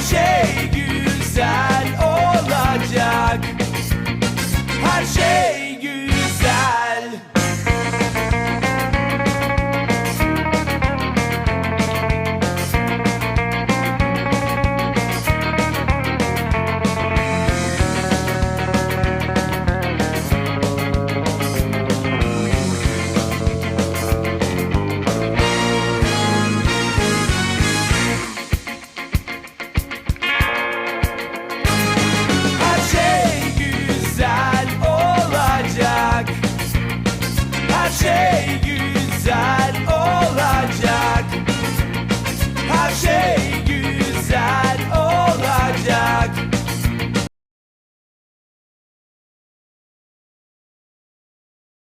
şey güzel.